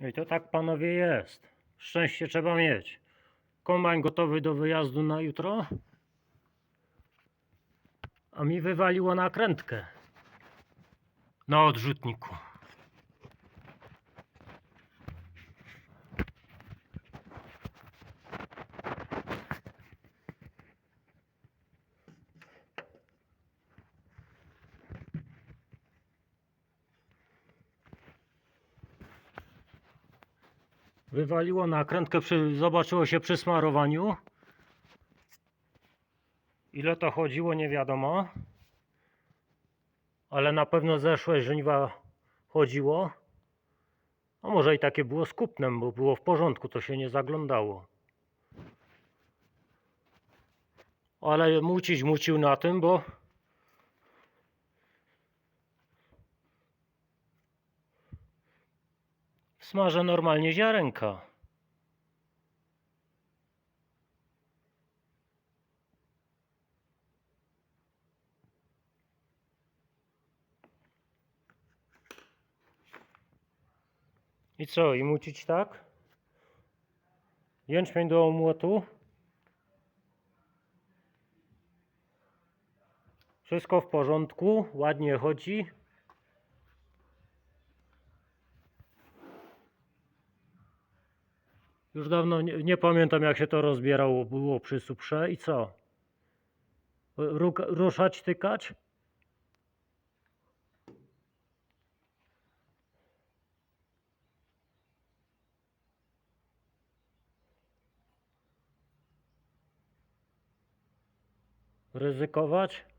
I to tak panowie jest. Szczęście trzeba mieć. Kombajn gotowy do wyjazdu na jutro. A mi wywaliło nakrętkę. Na odrzutniku. Wywaliło nakrętkę, przy, zobaczyło się przy smarowaniu. Ile to chodziło, nie wiadomo. Ale na pewno zeszłe żniwa chodziło. A może i takie było z kupnem, bo było w porządku, to się nie zaglądało. Ale mucić mucił na tym, bo smażę normalnie ziarenka. I co, i mucić tak? Jęczmień do omłotu. Wszystko w porządku, ładnie chodzi. Już dawno nie, nie pamiętam jak się to rozbierało, było przy suprze i co? Ruszać, tykać? Ryzykować?